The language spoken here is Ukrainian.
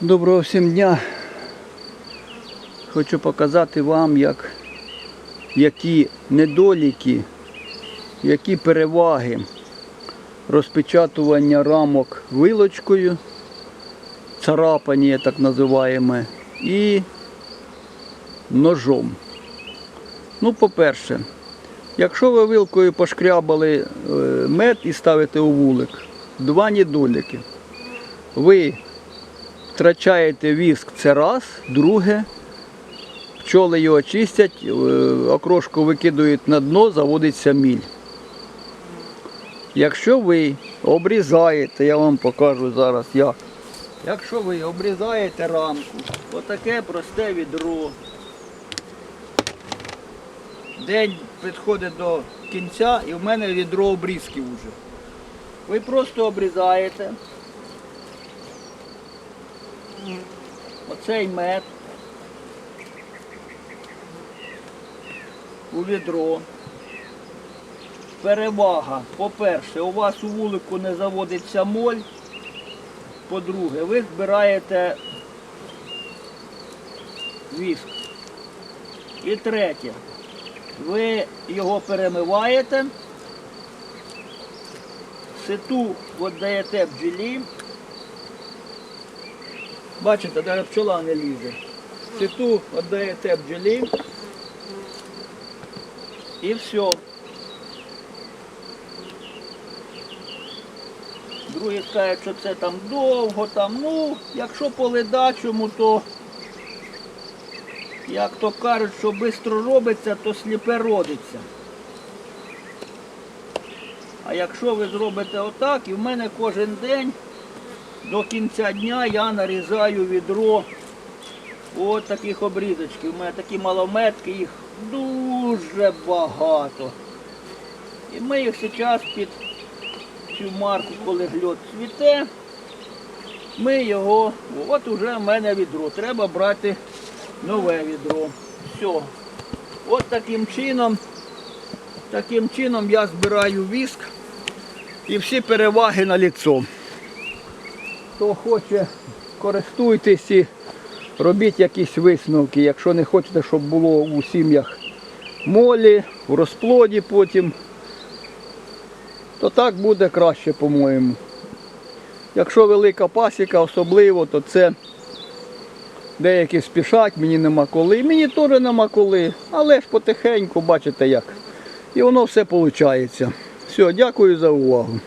Доброго всім дня. Хочу показати вам, як, які недоліки, які переваги розпечатування рамок вилочкою, царапання так називаємо, і ножом. Ну, по-перше, якщо ви вилкою пошкрябали е, мед і ставите у вулик, два недоліки. Ви втрачаєте віск, це раз. Друге, пчоли його чистять, е, окрошку викидують на дно, заводиться міль. Якщо ви обрізаєте, я вам покажу зараз як. Якщо ви обрізаєте рамку, отаке просте відро. День підходить до кінця і в мене відро обрізків вже. Ви просто обрізаєте. Оцей мед у відро. Перевага. По-перше, у вас у вулику не заводиться моль. По-друге, ви збираєте віск. І третє, ви його перемиваєте, ситу віддаєте бджолі. Бачите, навіть пчола не лізе. Ситу віддаєте бджолі. І все. Другі скажуть, що це там довго, там, ну, якщо по ледачому, то, як то кажуть, що швидко робиться, то сліпе родиться. А якщо ви зробите отак, і в мене кожен день до кінця дня я нарізаю відро от таких обрізочків. У мене такі малометки, їх дуже багато. І ми їх зараз під цю марку, коли гльот цвіте, ми його, от уже в мене відро. Треба брати нове відро. Все. От таким чином, таким чином я збираю віск і всі переваги на ліцо. Хто хоче, користуйтесь і робіть якісь висновки. Якщо не хочете, щоб було у сім'ях молі, в розплоді потім, то так буде краще, по-моєму. Якщо велика пасіка особливо, то це деякі спішать, мені нема коли. Мені теж нема коли, але ж потихеньку, бачите як. І воно все виходить. Все, дякую за увагу.